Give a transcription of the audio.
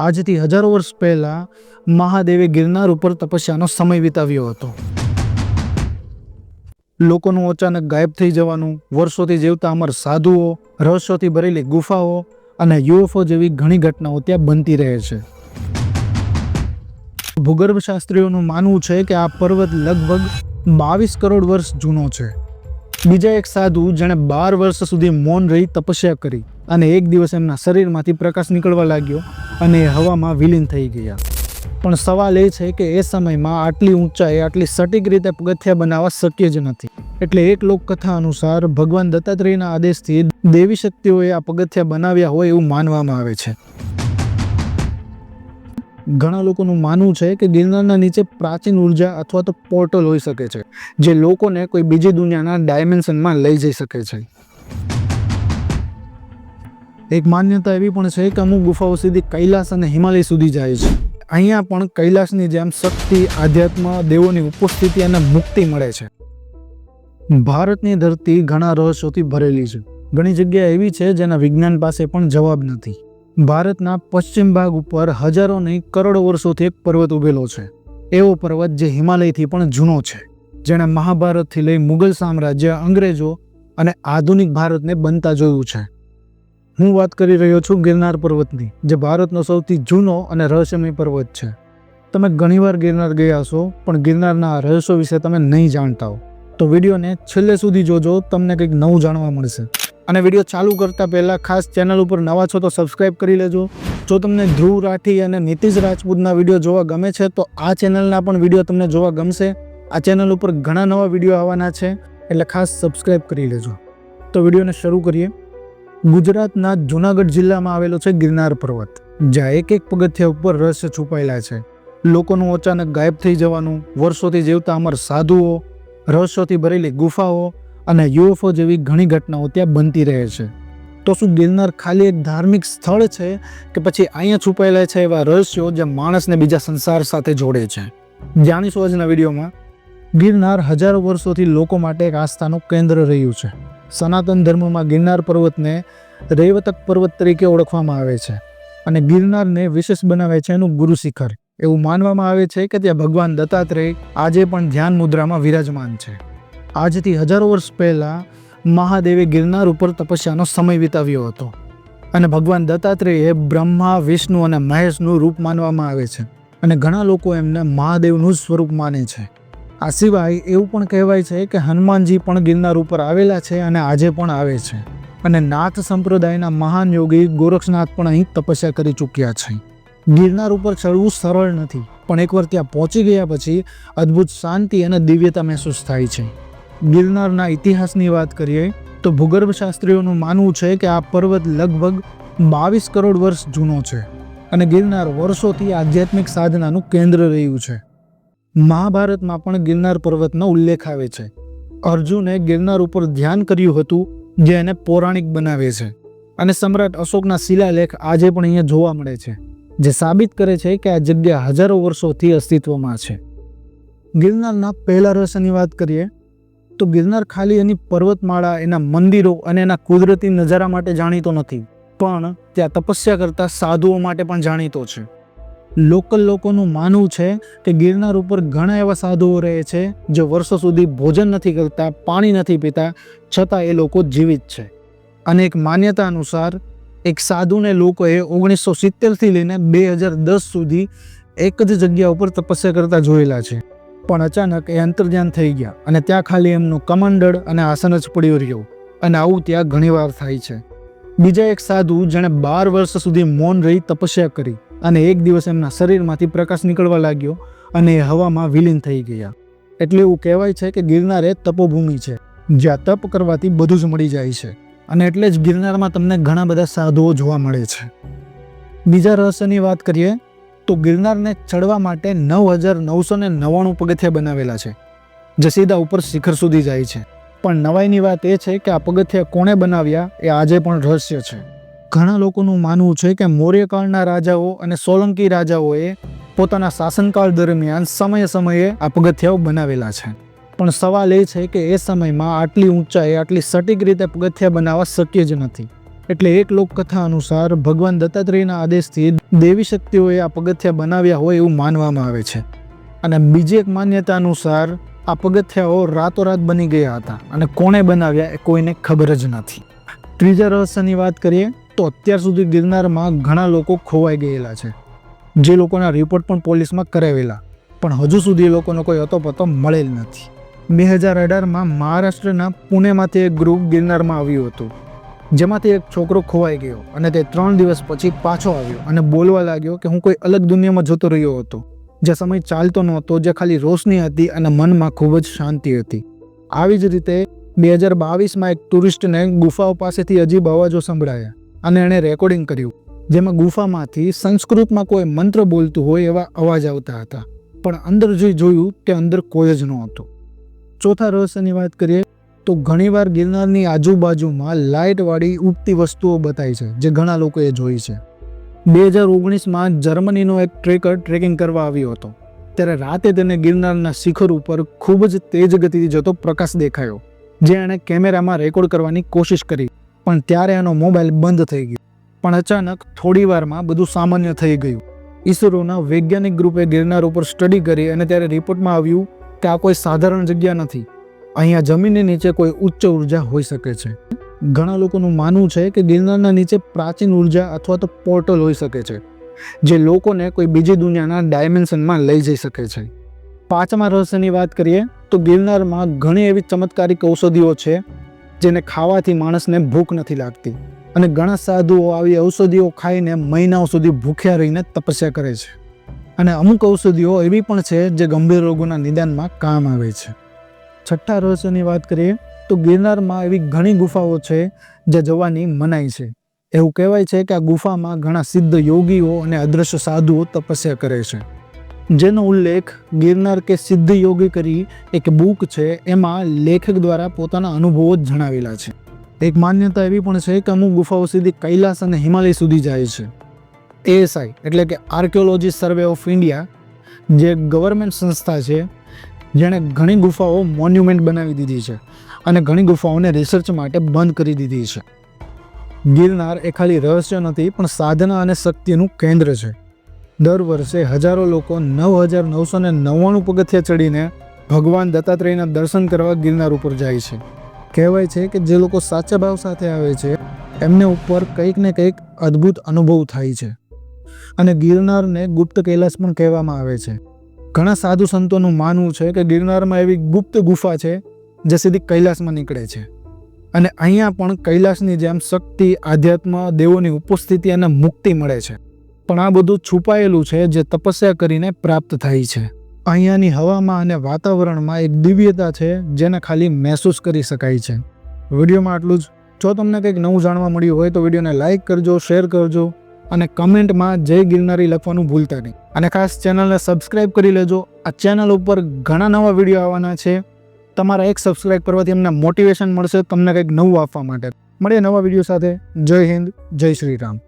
આજથી હજારો વર્ષ પહેલાં મહાદેવે ગિરનાર ઉપર તપસ્યાનો સમય વિતાવ્યો હતો. લોકોનું અચાનક ગાયબ થઈ જવાનું, વર્ષોથી જીવતા અમર સાધુઓ, રહસ્યોથી ભરેલી ગુફાઓ અને યુએફઓ જેવી ઘણી ઘટનાઓ ત્યાં બનતી રહે છે. ભૂગર્ભશાસ્ત્રીઓનું માનવું છે કે આ પર્વત લગભગ બાવીસ કરોડ વર્ષ જૂનો છે. બીજા એક સાધુ જેણે બાર વર્ષ સુધી મૌન રહી તપસ્યા કરી. અને એક દિવસ એમના શરીરમાંથી પ્રકાશ નીકળવા લાગ્યો અને એ હવામાં વિલીન થઈ ગયા. પણ સવાલ એ છે કે એ સમયમાં આટલી ઊંચાઈ, આટલી સટીક રીતે પગથિયા બનાવવા શક્ય જ નથી. એટલે એક લોકકથા અનુસાર ભગવાન દત્તાત્રેયના આદેશથી દેવી શક્તિઓએ આ પગથિયા બનાવ્યા હોય એવું માનવામાં આવે છે. ઘણા લોકોનું માનવું છે કે ગિરનારના નીચે પ્રાચીન ઊર્જા અથવા તો પોર્ટલ હોઈ શકે છે, જે લોકોને કોઈ બીજી દુનિયાના ડાયમેન્શનમાં લઈ જઈ શકે છે. એક માન્યતા એવી પણ છે કે અમુક ગુફાઓ સીધી કૈલાસ અને હિમાલય સુધી જાય છે. અહીંયા પણ કૈલાસની જેમ શક્તિ, આધ્યાત્મ, દેવોની ઉપસ્થિતિ અને મુક્તિ મળે છે. ભારતની ધરતી ઘણા રહસ્યોથી ભરેલી છે. ઘણી જગ્યા એવી છે જેના વિજ્ઞાન પાસે પણ જવાબ નથી. ભારતના પશ્ચિમ ભાગ ઉપર હજારો નહીં, કરોડો વર્ષોથી એક પર્વત ઉભેલો છે. એવો પર્વત જે હિમાલયથી પણ જૂનો છે. જેણે મહાભારતથી લઈ મુઘલ સામ્રાજ્ય, અંગ્રેજો અને આધુનિક ભારતને બનતા જોયું છે. હું વાત કરી રહ્યો છું ગિરનાર પર્વતની, જે ભારતનો સૌથી જૂનો અને રહસ્યમય પર્વત છે. તમે ઘણીવાર ગિરનાર ગયા છો પણ ગિરનારના રહસ્યો વિશે તમે નહીં જાણતા હો. તો વિડીયોને છેલ્લે સુધી જોજો, તમને કંઈક નવું જાણવા મળશે. અને વીડિયો ચાલુ કરતા પહેલાં ખાસ ચેનલ ઉપર નવા છો તો સબસ્ક્રાઈબ કરી લેજો. જો તમને ધ્રુવ રાઠી અને નીતિશ રાજપૂતના વીડિયો જોવા ગમે છે, તો આ ચેનલના પણ વીડિયો તમને જોવા ગમશે. આ ચેનલ ઉપર ઘણા નવા વીડિયો આવવાના છે, એટલે ખાસ સબસ્ક્રાઈબ કરી લેજો. તો વિડીયોને શરૂ કરીએ. ગુજરાતના જૂનાગઢ જિલ્લામાં આવેલો છે ગિરનાર પર્વત, જ્યાં એક એક પગથિયા ઉપર રહસ્ય છુપાયેલા છે. લોકોનું અચાનક ગાયબ થઈ જવાનું, વર્ષોથી જીવતા અમર સાધુઓ, રહસ્યોથી ભરેલી ગુફાઓ અને યુએફઓ જેવી ઘણી ઘટનાઓ ત્યાં બનતી રહે છે. તો શું ગિરનાર ખાલી એક ધાર્મિક સ્થળ છે કે પછી અહીંયા છુપાયેલા છે એવા રહસ્યો જે માણસને બીજા સંસાર સાથે જોડે છે? જાણીશું આજના વિડીયોમાં. ગિરનાર હજારો વર્ષોથી લોકો માટે એક આસ્થાનું કેન્દ્ર રહ્યું છે. સનાતન ધર્મમાં ગિરનાર પર્વતને રૈવતક પર્વત તરીકે ઓળખવામાં આવે છે અને ગિરનારને વિશેષ બનાવે છે એનું ગુરુ શિખર એવું માનવામાં આવે છે કે ત્યાં ભગવાન દત્તાત્રેય આજે પણ ધ્યાન મુદ્રામાં વિરાજમાન છે. આજથી હજારો વર્ષ પહેલાં મહાદેવે ગિરનાર ઉપર તપસ્યાનો સમય વિતાવ્યો હતો અને ભગવાન દત્તાત્રેયે બ્રહ્મા, વિષ્ણુ અને મહેશનું રૂપ માનવામાં આવે છે અને ઘણા લોકો એમને મહાદેવનું સ્વરૂપ માને છે. આ સિવાય એવું પણ કહેવાય છે કે હનુમાનજી પણ ગિરનાર ઉપર આવેલા છે અને આજે પણ આવે છે. અને નાથ સંપ્રદાયના મહાન યોગી ગોરક્ષનાથ પણ અહીં તપસ્યા કરી ચૂક્યા છે. ગિરનાર ઉપર ચડવું સરળ નથી, પણ એકવાર ત્યાં પહોંચી ગયા પછી અદ્ભુત શાંતિ અને દિવ્યતા મહેસૂસ થાય છે. ગિરનારના ઇતિહાસની વાત કરીએ, તો ભૂગર્ભશાસ્ત્રીઓનું માનવું છે કે આ પર્વત લગભગ બાવીસ કરોડ વર્ષ જૂનો છે અને ગિરનાર વર્ષોથી આધ્યાત્મિક સાધનાનું કેન્દ્ર રહ્યું છે. મહાભારતમાં પણ ગિરનાર પર્વતનો ઉલ્લેખ આવે છે. અર્જુને ગિરનાર ઉપર ધ્યાન કર્યું હતું, જે એને પૌરાણિક બનાવે છે. અને સમ્રાટ અશોકના શિલાલેખ આજે પણ અહીંયા જોવા મળે છે, જે સાબિત કરે છે કે આ જગ્યા હજારો વર્ષોથી અસ્તિત્વમાં છે. ગિરનારના પહેલા રહસ્યની વાત કરીએ, તો ગિરનાર ખાલી એની પર્વતમાળા, એના મંદિરો અને એના કુદરતી નજારા માટે જાણીતો નથી. પણ ત્યાં તપસ્યા કરતા સાધુઓ માટે પણ જાણીતો છે. લોકલ લોકોનું માનવું છે કે ગિરનાર ઉપર ઘણા એવા સાધુઓ રહે છે, જે વર્ષો સુધી ભોજન નથી કરતા, પાણી નથી પીતા, છતાં એ લોકો જીવિત છે. અને એક માન્યતા અનુસાર, એક સાધુને લોકોએ ઓગણીસો સિત્તેરથી લઈને બે હજાર દસ સુધી એક જ જગ્યા ઉપર તપસ્યા કરતા જોયેલા છે. પણ અચાનક એ અંતર્ધ્યાન થઈ ગયા અને ત્યાં ખાલી એમનું કમંડળ અને આસન જ પડ્યું રહ્યું અને આવું ત્યાં ઘણીવાર થાય છે. બીજા એક સાધુ જેણે બાર વર્ષ સુધી મૌન રહી તપસ્યા કરી. અને એક દિવસ એમના શરીરમાંથી પ્રકાશ નીકળવા લાગ્યો અને એ હવામાં વિલીન થઈ ગયા. એટલે એવું કહેવાય છે કે ગિરનાર એ તપોભૂમિ છે, જ્યાં તપ કરવાથી બધું જ મળી જાય છે. અને એટલે જ ગિરનારમાં તમને ઘણા બધા સાધુઓ જોવા મળે છે. બીજા રહસ્યની વાત કરીએ, તો ગિરનારને ચડવા માટે નવ હજાર નવસો ને નવ્વાણું પગથિયા બનાવેલા છે, જે સીધા ઉપર શિખર સુધી જાય છે. પણ નવાઈની વાત એ છે કે આ પગથિયા કોણે બનાવ્યા એ આજે પણ રહસ્ય છે. ઘણા લોકોનું માનવું છે કે મૌર્યકાળના રાજાઓ અને સોલંકી રાજાઓએ પોતાના શાસનકાળ દરમિયાન સમયે સમયે આ પગથિયાઓ બનાવેલા છે. પણ સવાલ એ છે કે એ સમયમાં આટલી ઊંચાઈ, આટલી સટીક રીતે પગથિયા બનાવવા શક્ય જ નથી. એટલે એક લોકકથા અનુસાર ભગવાન દત્તાત્રેયના આદેશથી દેવી શક્તિઓએ આ પગથિયા બનાવ્યા હોય એવું માનવામાં આવે છે. અને બીજી એક માન્યતા અનુસાર આ પગથિયાઓ રાતોરાત બની ગયા હતા અને કોણે બનાવ્યા એ કોઈને ખબર જ નથી. ત્રીજા રહસ્યની વાત કરીએ તો અત્યાર સુધી ગિરનારમાં ઘણા લોકો ખોવાઈ ગયેલા છે. જે લોકોના રિપોર્ટ પણ પોલીસમાં કરાવેલા, પણ હજુ સુધી લોકોનો કોઈ અતો પતો મળેલ નથી. બે હજાર અઢારમાં મહારાષ્ટ્રના પુણેમાંથી એક ગ્રુપ ગિરનારમાં આવ્યું હતું. જેમાંથી એક છોકરો ખોવાઈ ગયો અને તે ત્રણ દિવસ પછી પાછો આવ્યો અને બોલવા લાગ્યો કે હું કોઈ અલગ દુનિયામાં જતો રહ્યો હતો. જે સમય ચાલતો નહોતો, જે ખાલી રોશની હતી અને મનમાં ખૂબ જ શાંતિ હતી. આવી જ રીતે બે હજાર બાવીસમાં એક ટુરિસ્ટને ગુફાઓ પાસેથી અજીબ અવાજો સંભળાયા. અને એણે રેકોર્ડિંગ કર્યું. જેમાં ગુફામાંથી સંસ્કૃતમાં કોઈ મંત્ર બોલતું હોય એવા અવાજ આવતા હતા. પણ અંદર જોઈ જોયું કે અંદર કોઈ જ નહોતું. ચોથા રહસ્યની વાત કરીએ તો ઘણીવાર ગિરનારની આજુબાજુમાં લાઇટવાળી ઉગતી વસ્તુઓ બતાવી છે, જે ઘણા લોકોએ જોઈ છે. બે હજાર ઓગણીસમાં જર્મનીનો એક ટ્રેકર ટ્રેકિંગ કરવા આવ્યો હતો. ત્યારે રાતે તેને ગિરનારના શિખર ઉપર ખૂબ જ તેજ ગતિથી જતો પ્રકાશ દેખાયો, જે એણે કેમેરામાં રેકોર્ડ કરવાની કોશિશ કરી. પણ ત્યારે એનો મોબાઈલ બંધ થઈ ગયો. પણ અચાનક થોડી વારમાં બધું સામાન્ય થઈ ગયું. ઈસરોના વૈજ્ઞાનિક ગ્રુપે ગિરનાર ઉપર સ્ટડી કરી અને ત્યારે રિપોર્ટમાં આવ્યું કે આ કોઈ સાધારણ જગ્યા નથી. અહીંયા જમીનની નીચે કોઈ ઉચ્ચ ઊર્જા હોઈ શકે છે. ઘણા લોકોનું માનવું છે કે ગિરનારના નીચે પ્રાચીન ઊર્જા અથવા તો પોર્ટલ હોઈ શકે છે, જે લોકોને કોઈ બીજી દુનિયાના ડાયમેન્શનમાં લઈ જઈ શકે છે. પાંચમા રહસ્યની વાત કરીએ, તો ગિરનારમાં ઘણી એવી ચમત્કારિક ઔષધિઓ છે જેને ખાવાથી માણસને ભૂખ નથી લાગતી. અને ઘણા સાધુઓ આવી ઔષધિઓ ખાઈને મહિનાઓ સુધી ભૂખ્યા રહીને તપસ્યા કરે છે. અને અમુક ઔષધિઓ એવી પણ છે જે ગંભીર રોગોના નિદાનમાં કામ આવે છે. છઠ્ઠા રહસ્યની વાત કરીએ, તો ગિરનારમાં એવી ઘણી ગુફાઓ છે જે જવાની મનાઈ છે. એવું કહેવાય છે કે આ ગુફામાં ઘણા સિદ્ધ યોગીઓ અને અદ્રશ્ય સાધુઓ તપસ્યા કરે છે. જેનો ઉલ્લેખ ગિરનાર કે સિદ્ધ યોગી કરી એક બુક છે, એમાં લેખક દ્વારા પોતાના અનુભવો જ જણાવેલા છે. એક માન્યતા એવી પણ છે કે અમુક ગુફાઓ સીધી કૈલાસ અને હિમાલય સુધી જાય છે. એએસઆઈ એટલે કે આર્કિયોલોજી સર્વે ઓફ ઇન્ડિયા જે ગવર્મેન્ટ સંસ્થા છે, જેણે ઘણી ગુફાઓ મોન્યુમેન્ટ બનાવી દીધી છે અને ઘણી ગુફાઓને રિસર્ચ માટે બંધ કરી દીધી છે. ગિરનાર એ ખાલી રહસ્ય નથી, પણ સાધના અને શક્તિનું કેન્દ્ર છે. દર વર્ષે હજારો લોકો નવ હજાર નવસો ને નવ્વાણું પગથિયા ચડીને ભગવાન દત્તાત્રેયના દર્શન કરવા ગિરનાર ઉપર જાય છે. કહેવાય છે કે જે લોકો સાચા ભાવ સાથે આવે છે, એમને ઉપર કંઈક ને કંઈક અદ્ભુત અનુભવ થાય છે. અને ગિરનારને ગુપ્ત કૈલાસ પણ કહેવામાં આવે છે. ઘણા સાધુ સંતોનું માનવું છે કે ગિરનારમાં એવી ગુપ્ત ગુફા છે, જે સીધી કૈલાસમાં નીકળે છે. અને અહીંયા પણ કૈલાસની જેમ શક્તિ, આધ્યાત્મ, દેવોની ઉપસ્થિતિ અને મુક્તિ મળે છે. પણ આ બધું છુપાયેલું છે જે તપસ્યા કરીને પ્રાપ્ત થાય છે. અહીંયાની હવામાં અને વાતાવરણમાં એક દિવ્યતા છે જેને ખાલી મહેસૂસ કરી શકાય છે. વિડીયોમાં આટલું જ. જો તમને કંઈક નવું જાણવા મળ્યું હોય તો વિડીયોને લાઇક કરજો, શેર કરજો અને કમેન્ટમાં જય ગિરનારી લખવાનું ભૂલતા નહીં. અને ખાસ ચેનલને સબસ્ક્રાઇબ કરી લેજો. આ ચેનલ ઉપર ઘણા નવા વીડિયો આવવાના છે. તમારા એક સબસ્ક્રાઇબ કરવાથી અમને મોટિવેશન મળશે તમને કંઈક નવું આપવા માટે. મળીએ નવા વીડિયો સાથે. જય હિન્દ, જય શ્રી રામ.